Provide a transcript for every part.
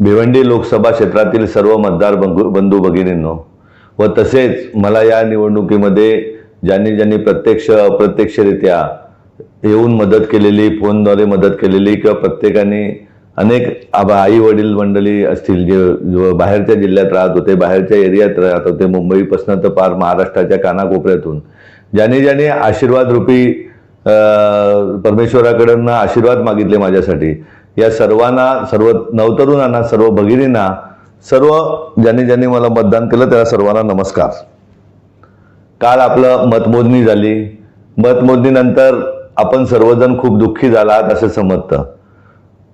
भिवंडी लोकसभा क्षेत्रातील सर्व मतदार बंधू बंधू भगिनींनो व तसेच मला या निवडणुकीमध्ये ज्यांनी ज्यांनी प्रत्यक्ष अप्रत्यक्षरित्या येऊन मदत केलेली फोनद्वारे मदत केलेली किंवा प्रत्येकाने अनेक आई वडील मंडळी असतील जे बाहेरच्या जिल्ह्यात राहत होते बाहेरच्या एरियात राहत होते मुंबईपासून तर पार महाराष्ट्राच्या कानाकोपऱ्यातून ज्यांनी ज्यांनी आशीर्वाद रूपी परमेश्वराकडनं आशीर्वाद मागितले माझ्यासाठी या सर्वांना सर्व नवतरुणांना सर्व भगिनींना सर्व ज्यांनी ज्यांनी मला मतदान केलं त्याला सर्वांना नमस्कार. काल आपलं मतमोजणी झाली. मतमोजणीनंतर आपण सर्वजण खूप दुःखी झालात असं समजतं.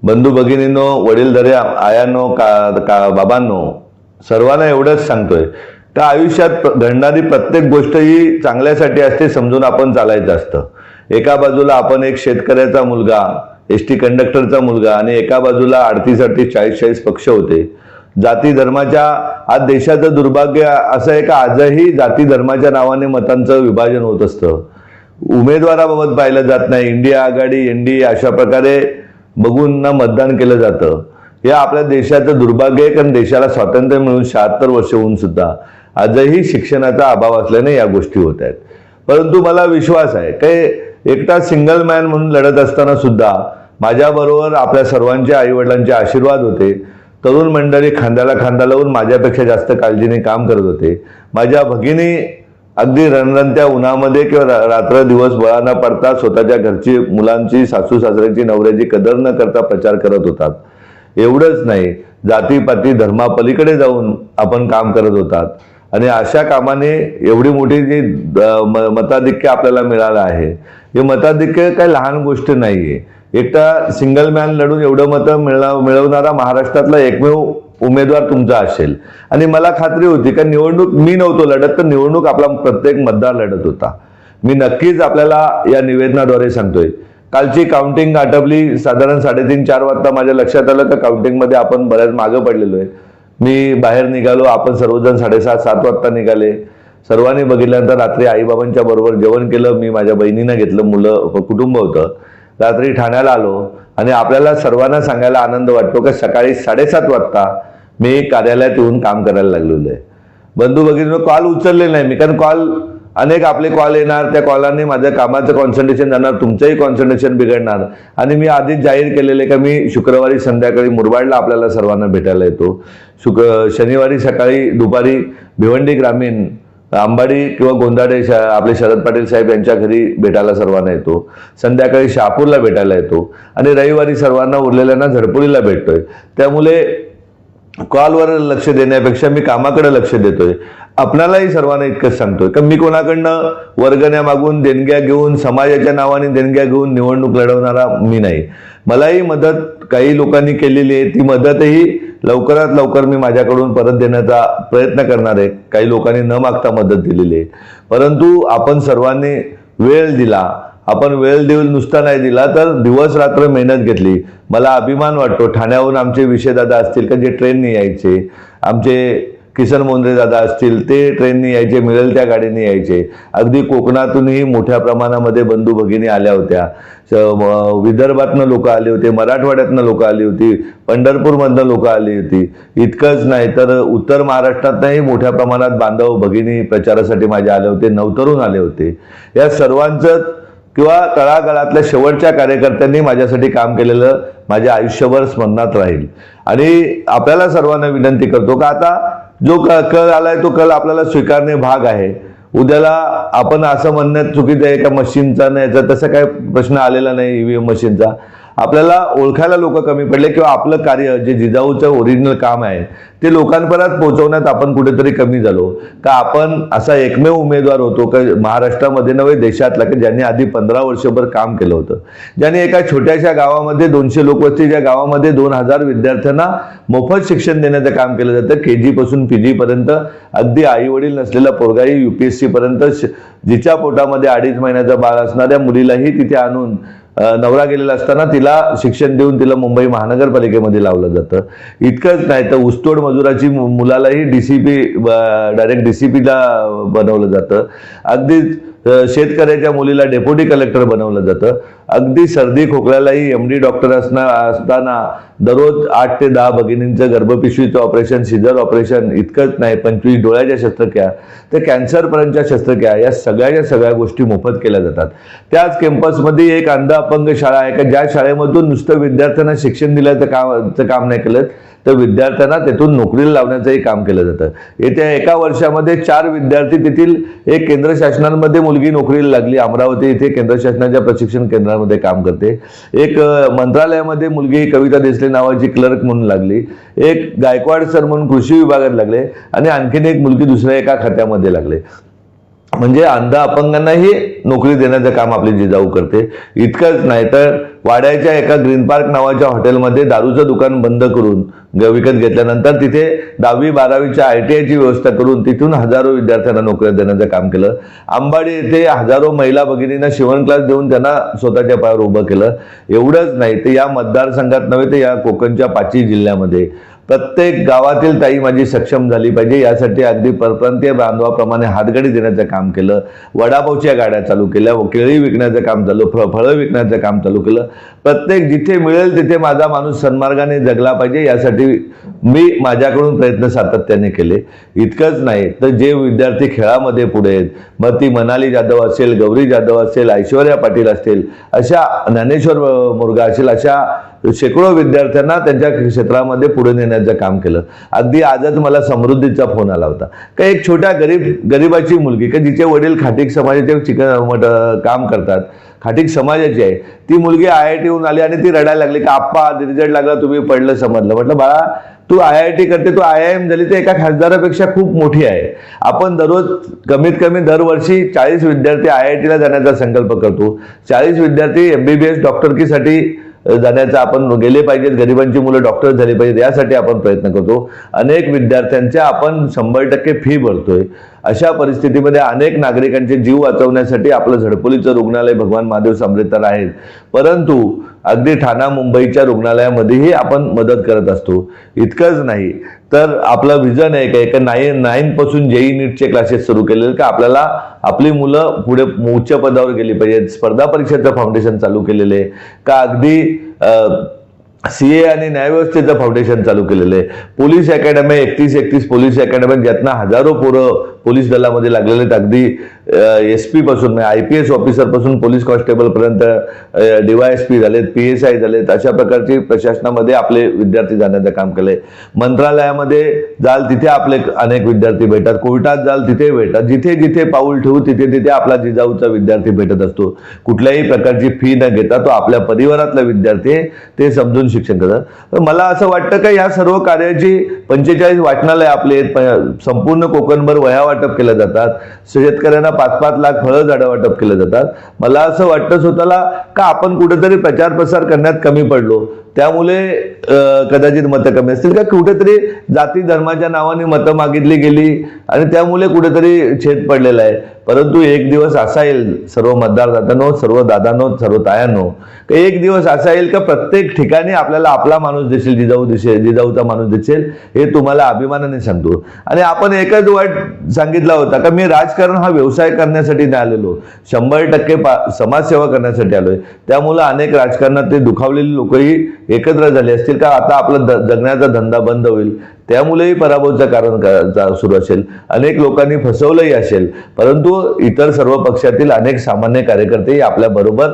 बंधू भगिनींनो वडीलधरे आयांनो का का बाबांनो सर्वांना एवढंच सांगतोय. त्या आयुष्यात घडणारी प्रत्येक गोष्ट ही चांगल्यासाठी असते समजून आपण चालायचं असतं. एका बाजूला आपण एक शेतकऱ्याचा मुलगा एस टी कंडक्टरचा मुलगा आणि एका बाजूला अडतीस अडतीस चाळीस चाळीस पक्ष होते. जाती धर्माच्या आज देशाचं दुर्भाग्य असं आहे का? आजही जाती धर्माच्या नावाने मतांचं विभाजन होत असतं. उमेदवाराबाबत पाहिलं जात नाही. इंडिया आघाडी एनडीए अशा प्रकारे बघून ना मतदान केलं जातं. हे आपल्या देशाचं दुर्भाग्य आहे कारण देशाला स्वातंत्र्य मिळून शहात्तर वर्ष होऊन सुद्धा आजही शिक्षणाचा अभाव असल्याने या गोष्टी होत आहेत. परंतु मला विश्वास आहे काही एकटा सिंगल मॅन म्हणून लढत असताना सुद्धा माझ्याबरोबर आपल्या सर्वांच्या आईवडिलांचे आशीर्वाद होते. तरुण मंडळी खांद्याला खांदा लावून माझ्यापेक्षा जास्त काळजीने काम करत होते. माझ्या भगिनी अगदी रणरणत्या उन्हामध्ये किंवा रात्र दिवस बळा न पडता स्वतःच्या घरची मुलांची सासू सासऱ्याची नवऱ्याची कदर न करता प्रचार करत होतात. एवढंच नाही जातीपाती धर्मापलीकडे जाऊन आपण काम करत होतात. आणि अशा कामाने एवढी मोठी जी मताधिक्य आपल्याला मिळालं आहे. हे मताधिक्य काही लहान गोष्ट नाहीये. एकटा सिंगल मॅन लढून एवढं मतं मिळव मिळवणारा महाराष्ट्रातला एकमेव उमेदवार तुमचा असेल. आणि मला खात्री होती का निवडणूक मी नव्हतो लढत तर निवडणूक आपला प्रत्येक मतदार लढत होता. मी नक्कीच आपल्याला या निवेदनाद्वारे सांगतोय. कालची काउंटिंग आटपली साधारण साडेतीन चार वाजता माझ्या लक्षात आलं का काउंटिंगमध्ये आपण बऱ्याच मागं पडलेलो आहे. मी बाहेर निघालो आपण सर्वजण साडेसात सात वाजता निघाले. सर्वांनी बघितल्यानंतर रात्री आईबाबांच्या बरोबर जेवण केलं मी माझ्या बहिणीनं घेतलं मुलं कुटुंब होतं. रात्री ठाण्याला आलो आणि आपल्याला सर्वांना सांगायला आनंद वाटतो की सकाळी साडेसात वाजता मी कार्यालयात येऊन काम करायला लागलेलो आहे. बंधू बघितलं कॉल उचलले नाही मी कारण कॉल अनेक आपले कॉल येणार त्या कॉलांनी माझ्या कामाचं कॉन्सन्ट्रेशन जाणार तुमचंही कॉन्सन्ट्रेशन बिघडणार. आणि मी आधीच जाहीर केलेले का मी शुक्रवारी संध्याकाळी मुरबाडला आपल्याला सर्वांना भेटायला येतो. शुक्र शनिवारी सकाळी दुपारी भिवंडी ग्रामीण आंबाडी किंवा गोंदाडे शा आपले शरद पाटील साहेब यांच्या घरी भेटायला सर्वांना येतो. संध्याकाळी शहापूरला भेटायला येतो. आणि रविवारी सर्वांना उरलेल्यांना झडपुरीला भेटतोय. त्यामुळे कॉलवर लक्ष देण्यापेक्षा मी कामाकडे लक्ष देतोय. आपणालाही सर्वांना इतकंच सांगतोय. का मी कोणाकडनं वर्गण्या मागून देणग्या घेऊन समाजाच्या नावाने देणग्या घेऊन निवडणूक लढवणारा मी नाही. मलाही मदत काही लोकांनी केलेली आहे. ती मदतही लवकरात लवकर मी माझ्याकडून परत देण्याचा प्रयत्न करणार आहे. काही लोकांनी न मागता मदत दिलेली आहे. परंतु आपण सर्वांनी वेळ दिला. आपण वेळ देऊन नुसता नाही दिला तर दिवस रात्र मेहनत घेतली. मला अभिमान वाटतो ठाण्याहून आमचे विषयदादा असतील का जे ट्रेननी यायचे आमचे किसन मोंद्रे दादा असतील ते ट्रेननी यायचे मिळेल त्या गाडीने यायचे. अगदी कोकणातूनही मोठ्या प्रमाणामध्ये बंधू भगिनी आल्या होत्या. विदर्भातनं लोक आली होते मराठवाड्यातनं लोक आली होती पंढरपूरमधनं लोक आली होती. इतकंच नाही तर उत्तर महाराष्ट्रातनंही मोठ्या प्रमाणात बांधव भगिनी प्रचारासाठी माझे आले होते नवतरून आले होते. या सर्वांचं किंवा तळागाळातल्या शेवटच्या कार्यकर्त्यांनी माझ्यासाठी काम केलेलं माझ्या आयुष्यभर स्मरणात राहील. आणि आपल्याला सर्वांना विनंती करतो का आता जो क कल आलाय तो कल आपल्याला स्वीकारणे भाग आहे. उद्याला आपण असं म्हणण्यात चुकीचं आहे का मशीनचा नाही याचा? तसा काय प्रश्न आलेला नाही ईव्हीएम मशीनचा. आपल्याला ओळखायला लोक कमी पडले किंवा आपलं कार्य जे जिजाऊचं ओरिजिनल काम आहे ते लोकांपर्यंत पोहोचवण्यात आपण कुठेतरी कमी झालो. का आपण असा एकमेव उमेदवार होतो का महाराष्ट्रामध्ये नव्हे देशातला की ज्यांनी आधी पंधरा वर्षभर काम केलं होतं. ज्यांनी एका छोट्याशा गावामध्ये दोनशे लोक गावामध्ये दोन हजार विद्यार्थ्यांना मोफत शिक्षण देण्याचं काम केलं जातं के जी पासून पी जी पर्यंत अगदी आई वडील नसलेला पोरगाही युपीएससी पर्यंत जिच्या पोटामध्ये अडीच महिन्याचा बाळ असणाऱ्या मुलीलाही तिथे आणून नवरा गेलेला असताना तिला शिक्षण देऊन तिला मुंबई महानगरपालिकेमध्ये लावलं जातं. इतकंच नाही तर ऊसतोड मजुराची मु- मुलालाही डीसीपी डायरेक्ट डीसीपीला बनवलं जातं. अगदीच शेतकऱ्याच्या मुलीला डेप्युटी कलेक्टर बनवलं जातं. अगदी सर्दी खोकल्यालाही एम डी डॉक्टर असणार असताना दररोज आठ ते दहा भगिनींचं गर्भपिशवीचं ऑपरेशन सिझर ऑपरेशन इतकंच नाही पंचवीस डोळ्याच्या शस्त्रक्रिया ते कॅन्सरपर्यंतच्या शस्त्रक्रिया या सगळ्याच्या सगळ्या गोष्टी मोफत केल्या जातात. त्याच कॅम्पसमध्ये एक अंध अपंग शाळा आहे का ज्या शाळेमधून नुसतं विद्यार्थ्यांना शिक्षण दिल्याचं कामाचं काम नाही केलं तर विद्यार्थ्यांना तेथून नोकरीला लावण्याचंही काम केलं जातं. येत्या एका वर्षामध्ये चार विद्यार्थी तेथील एक केंद्र शासनामध्ये मुलगी नोकरीला लागली अमरावती इथे केंद्र शासनाच्या प्रशिक्षण केंद्रामध्ये काम करते. एक मंत्रालयामध्ये मुलगी कविता देसले नावाची क्लर्क म्हणून लागली. एक गायकवाड सर म्हणून कृषी विभागात लागले. आणि आणखीन एक मुलगी दुसऱ्या एका खात्यामध्ये लागले. म्हणजे अंध अपंगांनाही नोकरी देण्याचं काम आपली जिजाऊ करते. इतकंच नाही तर वाड्याच्या एका ग्रीन पार्क नावाच्या हॉटेलमध्ये दारूचं दुकान बंद करून विकत घेतल्यानंतर तिथे दहावी बारावीच्या आय टी आयची व्यवस्था करून तिथून हजारो विद्यार्थ्यांना नोकऱ्या देण्याचं काम केलं. आंबाडी येथे हजारो महिला भगिनींना शिवण क्लास देऊन त्यांना स्वतःच्या पायावर उभं केलं. एवढंच नाही तर या मतदारसंघात नव्हे तर या कोकणच्या पाचही जिल्ह्यामध्ये. प्रत्येक गावातील ताई माझी सक्षम झाली पाहिजे. यासाठी अगदी परप्रांतीय बांधवाप्रमाणे हातगाडी देण्याचं काम केलं. वडापावच्या गाड्या चालू केल्या. केळी विकण्याचं काम चालू फळ फळं विकण्याचं काम चालू केलं. प्रत्येक जिथे मिळेल तिथे माझा माणूस सन्मार्गाने जगला पाहिजे. यासाठी मी माझ्याकडून प्रयत्न सातत्याने केले. इतकंच नाही तर जे विद्यार्थी खेळामध्ये पुढे आहेत मग ती मनाली जाधव असेल गौरी जाधव असेल ऐश्वर्या पाटील असतील अशा ज्ञानेश्वर मुर्गा असेल अशा शेकडो विद्यार्थ्यांना त्यांच्या क्षेत्रामध्ये पुढे नेण्याचं काम केलं. अगदी आजच मला समृद्धीचा फोन आला होता. का एक छोट्या गरीब गरीबाची मुलगी का जिचे वडील खाटीक समाजाचे चिकन मट काम करतात खाटीक समाजाची आहे. ती मुलगी आय आय टीहून आली आणि ती रडायला लागली का आप्पा रिझल्ट लागला तुम्ही पडलं समजलं. म्हटलं बाळा तू आय आय टी करते तू आय आय एम झाली तर एका खासदारापेक्षा खूप मोठी आहे. आपण दररोज कमीत कमी दरवर्षी चाळीस विद्यार्थी आय आय टीला जाण्याचा संकल्प करतो. चाळीस विद्यार्थी एमबीबीएस डॉक्टरकीसाठी जाण्याचा आपण गेले पाहिजेत. गरिबांची मुलं डॉक्टर झाली पाहिजेत. यासाठी आपण प्रयत्न करतो. अनेक विद्यार्थ्यांच्या आपण शंभर टक्के फी भरतोय. अशा परिस्थितीमध्ये अनेक नागरिकांचे जीव वाचवण्यासाठी आपलं झडपोलीचं रुग्णालय भगवान महादेव सामरेतर आहेत परंतु अगदी ठाणा मुंबईच्या रुग्णालयामध्येही आपण मदत करत असतो. इतकंच नाही. तर आपलं विजन आहे का? एक नाईन नाईन पासून जेई नीटचे क्लासेस सुरू केलेले का? आपल्याला आपली मुलं पुढे उच्च पदावर गेली पाहिजेत स्पर्धा परीक्षेचं फाउंडेशन चालू केलेले. का अगदी सी ए आणि न्यायव्यवस्थेचं फाउंडेशन चालू केलेलं. आहे पोलीस अकॅडमी एकतीस एकतीस पोलीस अकॅडमी ज्यातनं हजारो पोरं पोलीस दलामध्ये लागलेले आहेत. अगदी एस पी पासून आय पी एस ऑफिसरपासून पोलीस कॉन्स्टेबल पर्यंत डीवायएस पी झालेत पी एस आय झालेत. अशा प्रकारची प्रशासनामध्ये आपले विद्यार्थी जाण्याचं काम केलंय. मंत्रालयामध्ये जाल तिथे आपले अनेक विद्यार्थी भेटतात. कोर्टात जाल तिथे भेटतात. जिथे जिथे पाऊल ठेवू तिथे तिथे आपला जिजाऊचा विद्यार्थी भेटत असतो. कुठल्याही प्रकारची फी न घेता तो आपल्या परिवारातला विद्यार्थी ते समजून शिक्षण करतात. तर मला असं वाटतं का या सर्व कार्याची पंचेचाळीस वाचनालय आपले आहेत. संपूर्ण कोकणभर वयावर वाटप केल्या जातात. शेतकऱ्यांना पाच पाच लाख फळं झाडं वाटप केलं जातात. मला असं वाटतं स्वतःला का आपण कुठेतरी प्रचार प्रसार करण्यात कमी पडलो. त्यामुळे कदाचित मतं कमी असतील का? कुठेतरी जाती धर्माच्या नावाने मतं मागितली गेली आणि त्यामुळे कुठेतरी छेद पडलेला आहे. परंतु एक दिवस असा येईल सर्व मतदारदातांनो सर्व दादांनो सर्व तायांनो का एक दिवस असा येईल का प्रत्येक ठिकाणी आपल्याला आपला माणूस दिसेल जिजाऊ दिसेल जिजाऊचा माणूस दिसेल हे तुम्हाला अभिमानाने सांगतो. आणि आपण एकच वाट सांगितला होता का मी राजकारण हा व्यवसाय करण्यासाठी नाही आलेलो. शंभर टक्के पा समाजसेवा करण्यासाठी आलोय. त्यामुळं अनेक राजकारणात ते दुखावलेली लोकही एकत्र झाले असतील का? आता आपला जगण्याचा धंदा बंद होईल. त्यामुळेही पराभवचं कारण सुरू असेल. अनेक लोकांनी फसवलंही असेल. परंतु इतर सर्व पक्षातील अनेक सामान्य कार्यकर्तेही आपल्याबरोबर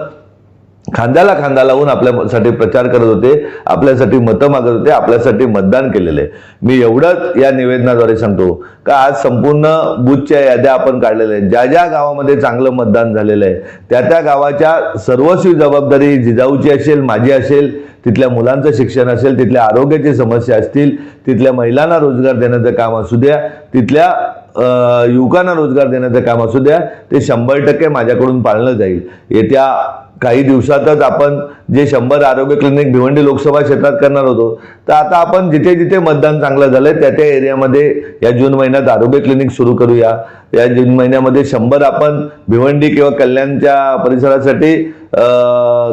खांद्याला खांदा लावून आपल्यासाठी प्रचार करत होते आपल्यासाठी मतं मागत होते आपल्यासाठी मतदान केलेलं आहे. मी एवढंच या निवेदनाद्वारे सांगतो का आज संपूर्ण बूथच्या याद्या आपण काढलेल्या आहेत. ज्या ज्या गावामध्ये चांगलं मतदान झालेलं आहे त्या त्या गावाच्या सर्वस्वी जबाबदारी जिजाऊची असेल माझी असेल तिथल्या मुलांचं शिक्षण असेल तिथल्या आरोग्याची समस्या असतील तिथल्या महिलांना रोजगार देण्याचं काम असू द्या तिथल्या युवकांना रोजगार देण्याचं काम असू द्या ते शंभर टक्के माझ्याकडून पाळलं जाईल. येत्या काही दिवसातच आपण जे शंभर आरोग्य क्लिनिक भिवंडी लोकसभा क्षेत्रात करणार होतो तर आता आपण जिथे जिथे मतदान चांगलं झालंय त्या त्या एरियामध्ये या जून महिन्यात आरोग्य क्लिनिक सुरू करूया. या जून महिन्यामध्ये शंभर आपण भिवंडी किंवा कल्याणच्या परिसरासाठी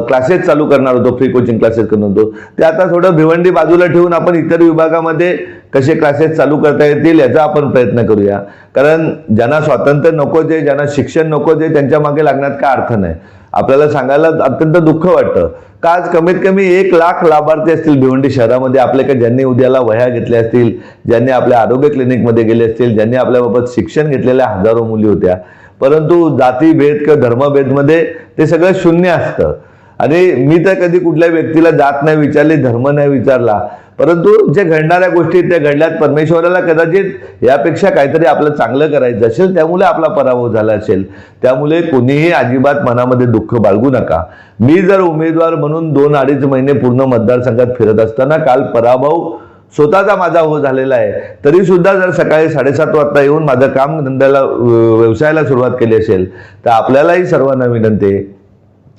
क्लासेस चालू करणार होतो फ्री कोचिंग क्लासेस करणार होतो. ते आता थोडं भिवंडी बाजूला ठेवून आपण इतर विभागामध्ये कसे क्लासेस चालू करता येतील याचा आपण प्रयत्न करूया. कारण ज्यांना स्वातंत्र्य नको जे ज्यांना शिक्षण नको जे त्यांच्या मागे लागण्यात काय अर्थ नाही. आपल्याला सांगायला अत्यंत दुःख वाटतं. का आज कमीत कमी एक लाख लाभार्थी असतील भिवंडी शहरामध्ये? आपल्या का ज्यांनी उद्याला वह्या घेतल्या असतील ज्यांनी आपल्या आरोग्य क्लिनिकमध्ये गेले असतील ज्यांनी आपल्याबाबत शिक्षण घेतलेल्या हजारो मुली होत्या. परंतु जातीभेद किंवा धर्मभेदमध्ये ते सगळं शून्य असतं. आणि मी तर कधी कुठल्या व्यक्तीला जात नाही विचारली धर्म नाही विचारला परंतु जे घडणाऱ्या गोष्टी त्या घडल्यात परमेश्वराला कदाचित यापेक्षा काहीतरी आपलं चांगलं करायचं असेल त्यामुळे आपला पराभव झाला असेल. त्यामुळे कोणीही अजिबात मनामध्ये दुःख बाळगू नका. मी जर उमेदवार म्हणून दोन अडीच महिने पूर्ण मतदारसंघात फिरत असताना काल पराभव स्वतःचा माझा हो झालेला आहे. तरी सुद्धा जर सकाळी साडेसात वाजता येऊन माझं काम धंद्याला व्यवसायाला सुरुवात केली असेल तर आपल्यालाही सर्वांना विनंती आहे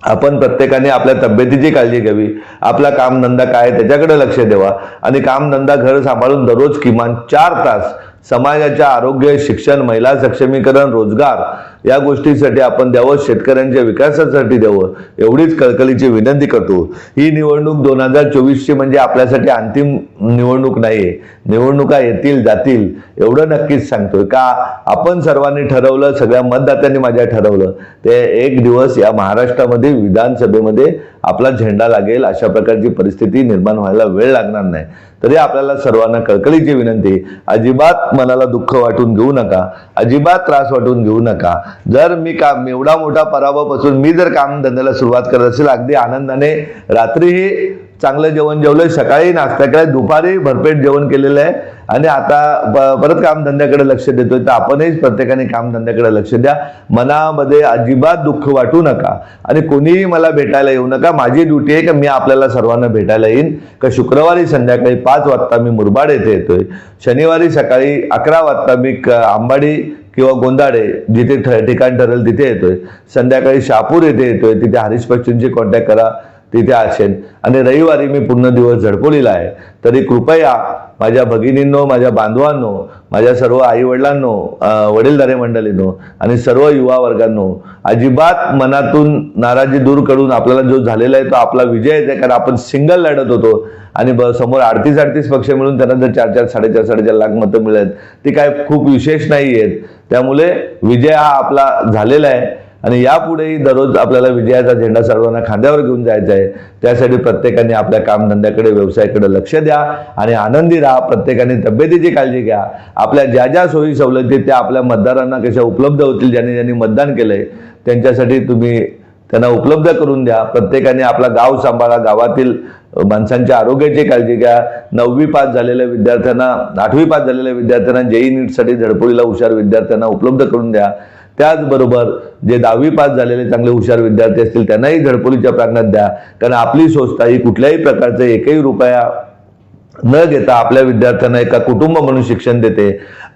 आपण प्रत्येकाने आपल्या तब्येतीची काळजी घ्यावी. आपला कामधंदा काय त्याच्याकडे लक्ष द्यावा आणि कामधंदा घर सांभाळून दररोज किमान चार तास समाजाच्या आरोग्य शिक्षण महिला सक्षमीकरण रोजगार या गोष्टीसाठी आपण द्यावं शेतकऱ्यांच्या विकासासाठी द्यावं एवढीच कळकळीची विनंती करतो. ही निवडणूक दोन हजार चोवीसची म्हणजे आपल्यासाठी अंतिम निवडणूक नाहीये. निवडणुका येतील जातील एवढं नक्कीच सांगतोय. का आपण सर्वांनी ठरवलं सगळ्या मतदात्यांनी माझ्या ठरवलं ते एक दिवस या महाराष्ट्रामध्ये विधानसभेमध्ये आपला झेंडा लागेल अशा प्रकारची परिस्थिती निर्माण व्हायला वेळ लागणार नाही. तरी आपल्याला सर्वांना कळकळीची विनंती अजिबात मनाला दुःख वाटून घेऊ नका अजिबात त्रास वाटून घेऊ नका. जर मी काम एवढा मोठा पराभवापासून मी जर काम धंद्याला सुरुवात करत असेल अगदी आनंदाने रात्रीही चांगलं जेवण जेवलंय सकाळी नाश्ता केलाय दुपारी भरपेट जेवण केलेलं आहे. आणि आता परत कामधंद्याकडे लक्ष देतोय. तर आपणही प्रत्येकाने कामधंद्याकडे लक्ष द्या. मनामध्ये अजिबात दुःख वाटू नका. आणि कोणीही मला भेटायला येऊ नका. माझी ड्युटी आहे की मी आपल्याला सर्वांना भेटायला येईन. का शुक्रवारी संध्याकाळी पाच वाजता मी मुरबाड येथे येतोय. शनिवारी सकाळी अकरा वाजता मी आंबाडी किंवा गोंदाडे जिथे ठ- ठिकाण ठरेल तिथे येतोय. संध्याकाळी शापूर येथे येतोय. तिथे हरीश पश्चिमची कॉन्टॅक्ट करा. तिथे असेल आणि रविवारी मी पूर्ण दिवस झडपवलेला आहे. तरी कृपया माझ्या भगिनींनो माझ्या बांधवांनो माझ्या सर्व आईवडिलांनो वडीलधारे मंडळींनो आणि सर्व युवा वर्गांनो अजिबात मनातून नाराजी दूर करून आपल्याला जो झालेला आहे तो आपला विजय आहे. कारण आपण सिंगल लढत होतो आणि ब- समोर अडतीस अडतीस पक्ष मिळून त्यांना जर चार चार साडेचार साडेचार लाख मतं मिळत ती काय खूप विशेष नाही आहेत त्यामुळे विजय हा आपला झालेला आहे. आणि यापुढेही दररोज आपल्याला विजयाचा झेंडा सर्वांना खांद्यावर घेऊन जायचा आहे त्यासाठी प्रत्येकाने आपल्या कामधंद्याकडे व्यवसायाकडे लक्ष द्या आणि आनंदी राहा. प्रत्येकाने तब्येतीची काळजी घ्या. आपल्या ज्या ज्या सोयी सवलती त्या आपल्या मतदारांना कशा उपलब्ध होतील ज्यांनी ज्यांनी मतदान केलंय त्यांच्यासाठी तुम्ही त्यांना उपलब्ध करून द्या. प्रत्येकाने आपला गाव सांभाळा. गावातील माणसांच्या आरोग्याची काळजी घ्या. नववी पास झालेल्या विद्यार्थ्यांना आठवी पास झालेल्या विद्यार्थ्यांना जेई नीटसाठी झडपोलीला हुशार विद्यार्थ्यांना उपलब्ध करून द्या. त्याचबरोबर जे दहावी पास झालेले चांगले हुशार विद्यार्थी असतील त्यांनाही झडपोलीच्या प्रांगणात द्या. कारण आपली संस्था ही कुठल्याही प्रकारचे एकही रुपया न घेता आपल्या विद्यार्थ्यांना एका कुटुंब म्हणून शिक्षण देते.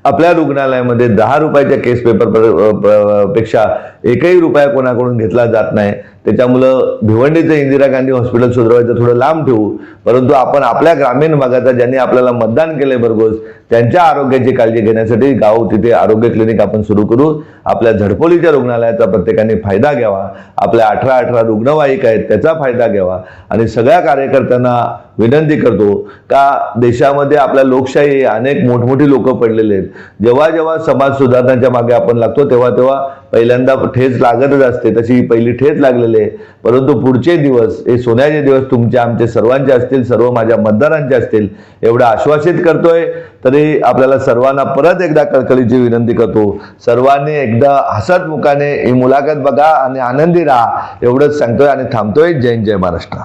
आपल्या रुग्णालयामध्ये दहा रुपयाच्या केस पेपरपेक्षा एकही रुपया कोणाकडून घेतला जात नाही. त्याच्यामुळं भिवंडीचं इंदिरा गांधी हॉस्पिटल सुधारायचं थोडं लांब ठेवू. परंतु आपण आपल्या ग्रामीण भागाचा ज्यांनी आपल्याला मतदान केलंय भरघोस त्यांच्या आरोग्याची काळजी घेण्यासाठी गाव तिथे आरोग्य क्लिनिक आपण सुरू करू. आपल्या झडपोलीच्या रुग्णालयाचा प्रत्येकाने फायदा घ्यावा. आपल्या अठरा अठरा रुग्णवाहिका आहेत त्याचा फायदा घ्यावा. आणि सगळ्या कार्यकर्त्यांना विनंती करतो का देशामध्ये आपल्या लोकशाही अनेक मोठमोठी लोक पडलेले आहेत. जेव्हा जेव्हा समाज सुधारणांच्या मागे आपण लागतो तेव्हा तेव्हा पहिल्यांदा ठेच लागतच असते तशी ही पहिली ठेच लागलेली आहे. परंतु पुढचे दिवस हे सोन्याचे दिवस तुमचे आमचे सर्वांचे असतील सर्व माझ्या मतदारांचे असतील एवढं आश्वासित करतोय तरी आपल्याला सर्वांना परत एकदा कळकळीची विनंती करतो. सर्वांनी एकदा हसत मुखाने ही मुलाखत बघा आणि आनंदी राहा एवढंच सांगतोय आणि थांबतोय जय जय महाराष्ट्र.